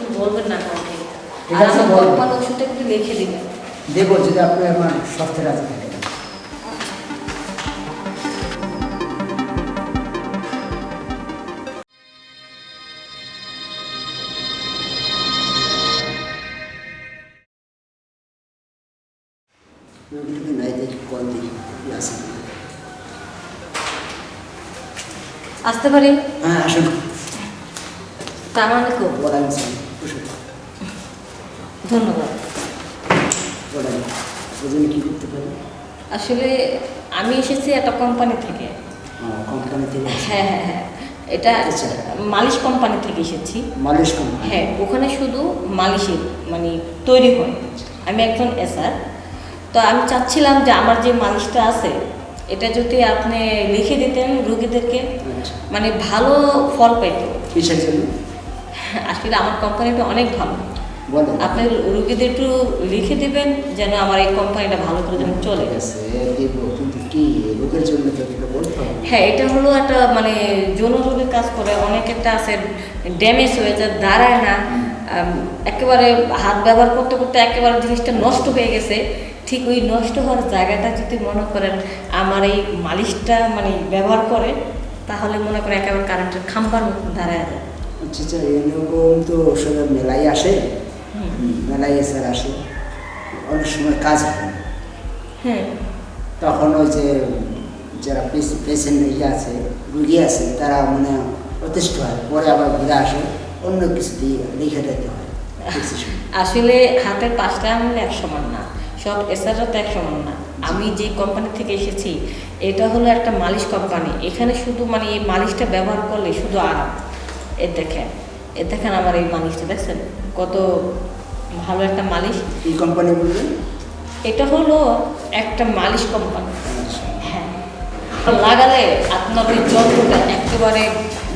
কিন্তু বলবেন না কাউকে আর আমার বলব। ওষুধটা কিন্তু লিখে দিবেন। দেবো যদি আপনি আমার রাজি থাকেন। আসতে পারি? হ্যাঁ আসুন। তার মানে খুব বসুন ধন্যবাদ। আসলে আমি এসেছি একটা কোম্পানি থেকে। কোম্পানি থেকে? হ্যাঁ হ্যাঁ হ্যাঁ। এটা আচ্ছা। মালিশ কোম্পানি থেকে এসেছি। মালিশ কোম্পানি হ্যাঁ ওখানে শুধু মালিশের মানে তৈরি হয়। আমি একজন এসার তো আমি চাচ্ছিলাম যে আমার যে মালিশটা আছে এটা যদি আপনি লিখে দিতেন রুগীদেরকে আচ্ছা। মানে ভালো ফল পেত কিসের জন্য? আসলে আমার কোম্পানিটা অনেক ভালো। বলেন। আপনি রুগীদের একটু লিখে দিবেন যেন আমার এই কোম্পানিটা ভালো করে যেন চলে। হবে। হ্যাঁ এটা হলো একটা মানে যৌন রোগের কাজ করে। অনেক একটা আছে ড্যামেজ হয়ে যায় দাঁড়ায় না। একেবারে হাত ব্যবহার করতে করতে একেবারে জিনিসটা নষ্ট হয়ে গেছে। ঠিক ওই নষ্ট হওয়ার জায়গাটা যদি মনে করেন আমার এই মালিশটা মানে ব্যবহার করে তাহলে মনে করেন একেবারে কারেন্টের খাম্বার দাঁড়ায় যায়। আচ্ছা আচ্ছা এরকম তো সব মেলাই আসে। হুম, মেলাই স্যার আসে। অনেক সময় কাজ হয়। হ্যাঁ। তখন ওই যে যারা পেশেন্ট ইয়ে আছে রুগী আছে তারা মানে অতিষ্ঠ হয়। পরে আবার ঘুরে আসে অন্য কিছু দিয়ে লিখে দিতে হয়। আসলে হাতের পাঁচটা আঙুল এক সমান না। সব এসআররা তো এক সমান না। আমি যে কোম্পানি থেকে এসেছি এটা হলো একটা মালিশ কোম্পানি এখানে শুধু মানে এই মালিশটা ব্যবহার করলে শুধু আরাম। এ দেখেন। দেখেন আমার এই মালিশটা দেখছেন? কত ভালো একটা মালিশ। এই কোম্পানি বলবেন এটা হলো একটা মালিশ কোম্পানি আচ্ছা। হ্যাঁ। লাগালে আপনার ওই যন্ত্রটা একেবারে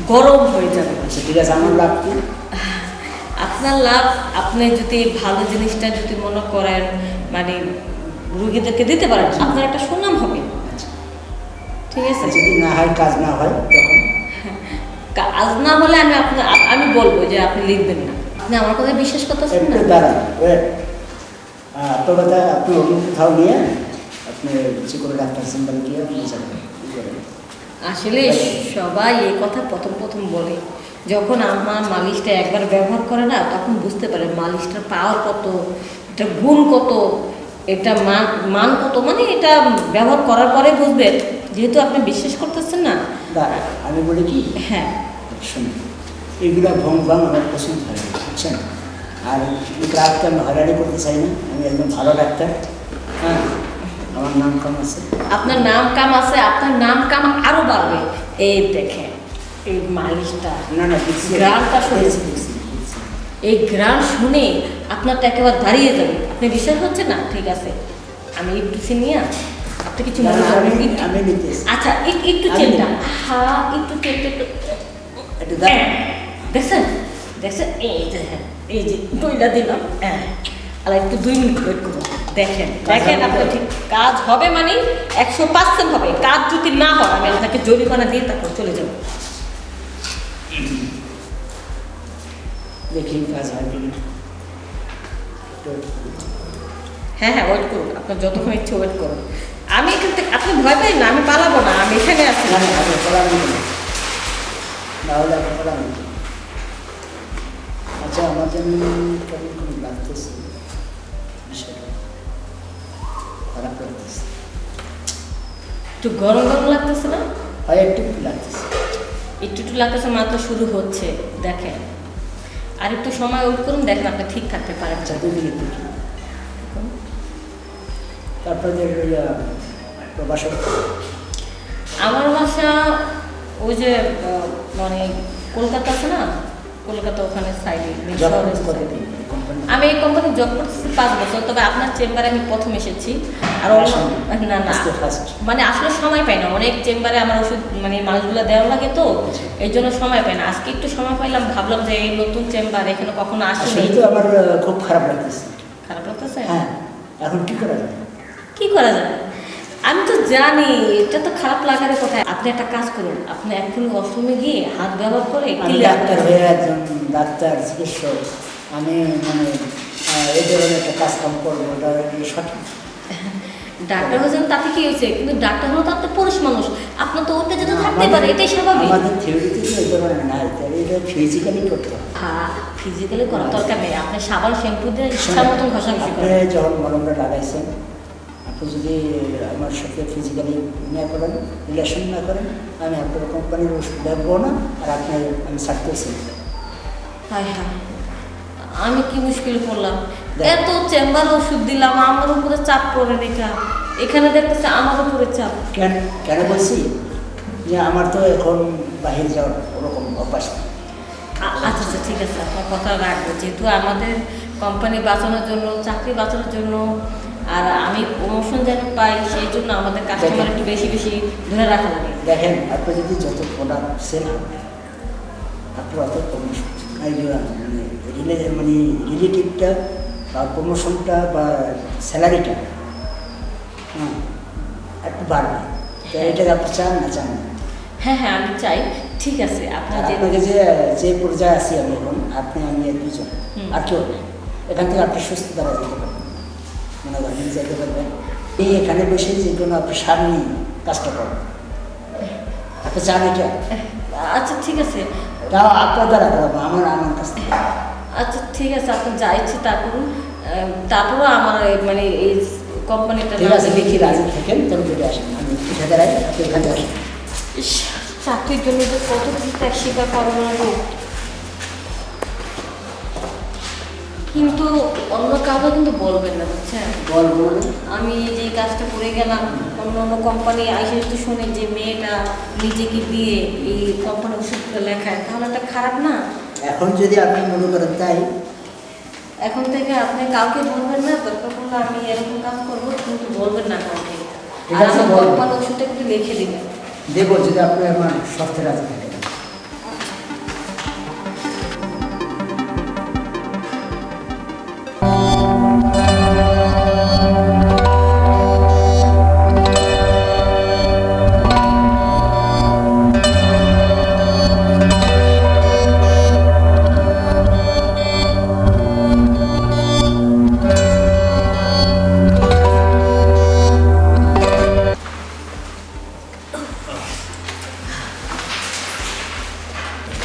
গরম হয়ে যাবে। আচ্ছা ঠিক আছে আমার লাভ কি? আপনার লাভ আপনি যদি ভালো জিনিসটা যদি মনে করেন মানে রুগীদেরকে দিতে পারেন আপনার একটা সুনাম হবে। আচ্ছা। ঠিক আছে? যদি না হয় কাজ না হয় তখন? কাজ না হলে আমি আপনার আমি বলব যে আপনি লিখবেন না। আপনি আমার কথা বিশ্বাস করতেছেন না? দাঁড়ান আপনার কথা আপনি অন্য কোথাও নিয়ে আপনি যে কোনো ডাক্তার গিয়ে আপনি আসলে সবাই এই কথা প্রথম প্রথম বলে। যখন আমার মালিশটা একবার ব্যবহার করে না তখন বুঝতে পারে মালিশটার পাওয়ার কত এটা গুণ কত। এটা মান মান কত? মানে এটা ব্যবহার করার পরে বুঝবেন যেহেতু আপনি বিশ্বাস করতেছেন না। আমি বলি কি? হ্যাঁ। শুনুন এগুলো ভং ভাং আমার পছন্দ হয় বুঝছেন? আর এই ক্লাবকে আমি হয়রানি করতে চাই না আমি একদম ভালো ডাক্তার। হ্যাঁ আমার নাম কাম আছে। আপনার নাম কাম আছে আপনার নাম কাম আরও বাড়বে। এই দেখেন এই মালিশটা। না না দেখছি। গ্রামটা শুনেছি। এই গ্রাম শুনে আপনারটা একেবারে দাঁড়িয়ে যাবে। আপনি বিশ্বাস হচ্ছে না? ঠিক আছে। আমি একটু নিয়ে আপনি কিছু মনে না, করবেন আমি একটু- আমি নিতেছি। আচ্ছা একটু চেনটা। হ্যাঁ একটু চেনটা একটু একটু দেখছেন? দেখছেন? এই যে হ্যাঁ, এই যে দুইটা দিলাম। হ্যাঁ আর একটু দুই মিনিট ওয়েট করুন। দেখেন কাজ দেখেন আপনার ঠিক কাজ হবে মানে একশো পার্সেন্ট হবে। কাজ যদি না হয় আমি আপনাকে জরিমানা দিয়ে তারপর চলে যাব। দেখি কাজ হয় কিনা হ্যাঁ হ্যাঁ ওয়েট করুন আপনার যতক্ষণ ইচ্ছে ওয়েট করুন। আমি এখান থেকে আপনি ভয় পাই না আমি পালাবো না আমি এখানে আছি। আচ্ছা আমার জন্য কেমন কেমন লাগতেছে বিষয়টা খারাপ লাগতেছে একটু গরম গরম লাগতেছে না? হয় একটু একটু লাগতেছে। একটু একটু লাগতেছে মাত্র শুরু হচ্ছে দেখেন। আর একটু সময় ওয়েট করুন দেখেন আপনি ঠিক থাকতে পারেন আচ্ছা তারপর আমার বাসা ওই যে মানে কলকাতা আছে না? কলকাতা ওখানে সাইডে আমি এই কোম্পানি জব করতেছি পাঁচ বছর তবে আপনার চেম্বারে আমি প্রথম এসেছি। আর না না মানে আসলে সময় পাই না। অনেক চেম্বারে আমার ওষুধ মানে মানুষগুলো দেওয়া লাগে তো। এই জন্য সময় পাই না। আজকে একটু সময় পাইলাম ভাবলাম যে এই নতুন চেম্বার এখানে কখনো আসলে তো আমার খুব খারাপ লাগতেছে। খারাপ লাগতেছে? হ্যাঁ। এখন কি করা যায়? কি করা যায়? আমি তো জানি এটা তো খারাপ লাগার কথা। আপনি একটা কাজ করুন আপনি এখন ওয়াশরুমে গিয়ে হাত ব্যবহার করে ডাক্তার। হয়ে একজন ডাক্তার চিকিৎসক। আমি মানে এই ধরনের একটা কাজ কাম করব ওটা কি সঠিক? ডাক্তার হয়েছেন তাতে কি হয়েছে? কিন্তু ডাক্তার হলো তো একটা পুরুষ মানুষ আপনার তো ওতে যেতে থাকতে পারে এটাই স্বাভাবিক। আমাদের থিওরিতে তো এই ধরনের নাই তাহলে এটা ফিজিক্যালি করতে হবে। ফিজিক্যালি করার দরকার নেই আপনি সাবান শ্যাম্পু দিয়ে ইচ্ছা মতন ঘষাঘষি আপনি করেন। যখন মলমটা লাগাইছেন আপনি যদি আমার সাথে ফিজিক্যালি না করেন রিলেশন না করেন আমি আপনার কোম্পানির ওষুধ দেখব না আর আপনি আমি ছাড়তেছি হায় হায়। আমি কি মুশকিল পড়লাম দেখ। এত চেম্বার ওষুধ দিলাম আমার উপরে চাপ পড়ে রেখা এখানে দেখতেছে আমার উপরে চাপ। কেন কেন বলছি? যে আমার তো এখন বাহির যাওয়ার ওরকম অভ্যাস আচ্ছা আচ্ছা ঠিক আছে আপনার কথা রাখব। যেহেতু আমাদের কোম্পানি বাঁচানোর জন্য চাকরি বাঁচানোর জন্য আর আমি প্রমোশন যেন পাই সেই জন্য আমাদের কাস্টমার একটু বেশি বেশি ধরে রাখা লাগে। দেখেন আপনি যদি যত প্রোডাক্ট সেল আপনার অত প্রমোশন মানে রিলে মানে রিলেটিভটা বা প্রমোশনটা বা স্যালারিটা হ্যাঁ একটু বাড়বে। তো এটা আপনি চান না চান? না হ্যাঁ হ্যাঁ আমি চাই। ঠিক আছে আপনার আপনাকে যে যে পর্যায়ে আছি আমি এখন আপনি আমি দুজন আর কেউ এখান থেকে আপনি সুস্থ দ্বারা যেতে পারবেন। মনে করেন যেতে পারবেন। এই এখানে বসে যে কোনো আপনি সার নিয়ে কাজটা করবেন আপনি চান এটা? আচ্ছা ঠিক আছে। তাও আপনার দ্বারা আমার আমার কাছ থেকে। আচ্ছা ঠিক আছে আপনি যা ইচ্ছে তা করুন। তারপরও আমার মানে এই কোম্পানিটা ঠিক আছে দেখি রাজি থাকেন তবে যদি আসেন। আমি আপনি আসেন চাকরির জন্য যে কত কিছু ত্যাগ স্বীকার করব না কিন্তু অন্য কাউকে কিন্তু বলবেন না বুঝছেন? বল বলুন আমি যে কাজটা করে গেলাম অন্য অন্য কোম্পানি আইসে যদি শুনে যে মেয়েটা নিজেকে দিয়ে এই কোম্পানি ওষুধটা লেখায় তাহলে একটা খারাপ না? এখন যদি আপনি মনে করেন তাই? এখন থেকে আপনি কাউকে বলবেন না দরকার পড়লে আমি এরকম কাজ করব কিন্তু বলবেন না কাউকে। আর আমার। ওষুধটা একটু লিখে দিবেন। দেবো যদি আপনি আমার শর্তে রাজি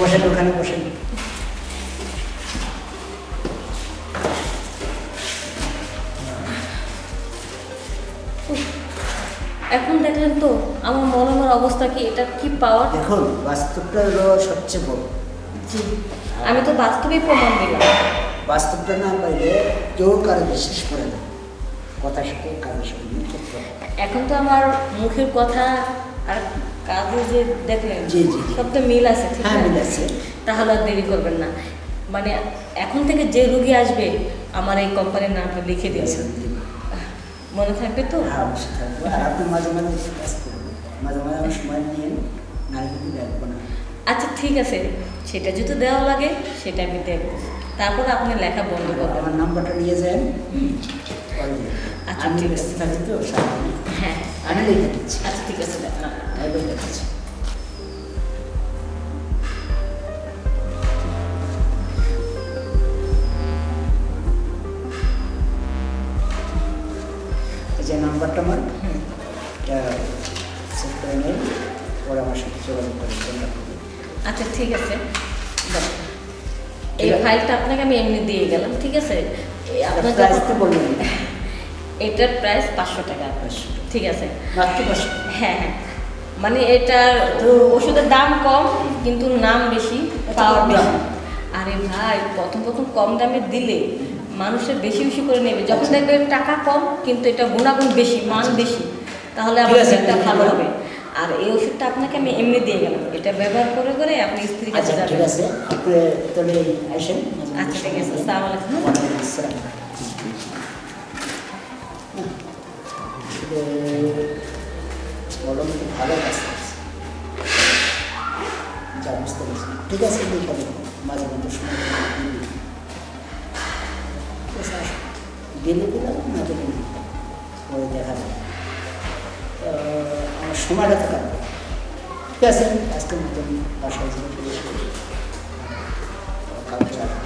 বসেন ওখানে বসেন এখন দেখলেন তো আমার মনের অবস্থা কি এটা কি পাওয়ার? দেখুন বাস্তবটা হলো সবচেয়ে বড়। জি আমি তো বাস্তবেই প্রমাণ দিলাম। বাস্তবটা না পাইলে কেউ কারও বিশ্বাস করে না। কথার সাথে কাজের সাথে এখন তো আমার মুখের কথা আর কাজে যে দেখলেন জি, জি। সব তো মিল আছে ঠিক হ্যাঁ মিল আছে। তাহলে আর দেরি করবেন না। মানে এখন থেকে যে রুগী আসবে আমার এই কোম্পানির নামটা লিখে দিয়েছেন মনে থাকবে তো? হ্যাঁ অবশ্যই থাকব। আর আপনি মাঝে মাঝে কাজ করবেন। মাঝে মাঝে আমার সময় নিয়ে কিন্তু দেখব না আচ্ছা ঠিক আছে। সেটা যদি দেওয়া লাগে সেটা আমি দেখব। তারপর আপনি লেখা বন্ধ করবেন। আমার নাম্বারটা নিয়ে যান। আচ্ছা, ঠিক আছে। থাকি তো হ্যাঁ লিখে দিচ্ছি আচ্ছা ঠিক আছে দেখ লিখে এই যে নাম্বারটা আমার সেভ করে নেই পরে আমার সাথে যোগাযোগ করে করবেন। আচ্ছা ঠিক আছে। এই ফাইলটা আপনাকে আমি এমনি দিয়ে গেলাম ঠিক আছে? এই আপনার বলবেন। এটার প্রাইস পাঁচশো টাকা ঠিক আছে? হ্যাঁ হ্যাঁ। মানে এটা ওষুধের দাম কম কিন্তু নাম বেশি পাওয়ার বেশি। আরে ভাই প্রথম প্রথম কম দামে দিলে মানুষের বেশি বেশি করে নেবে। যখন আচ্ছা। দেখবে টাকা কম কিন্তু এটা গুণাগুণ বেশি মান বেশি তাহলে ঠিক আমার আছে, ভালো হবে। আর এই ওষুধটা আপনাকে আমি এমনি দিয়ে গেলাম। এটা ব্যবহার করে করে আপনি স্ত্রীর কাছে আচ্ছা ঠিক যাবেন আছে। আপনি তাহলে আসেন। আচ্ছা ঠিক আছে। আসসালামু আলাইকুম। তো ভালো কাজ যা বুঝতে পারছি ঠিক আছে দেখা মাঝে মধ্যে। ঠিক পরে দেখা যাবে আমার সময়টা তো ঠিক আছে আজকের মতন বাসায় যেতে কালকে আসব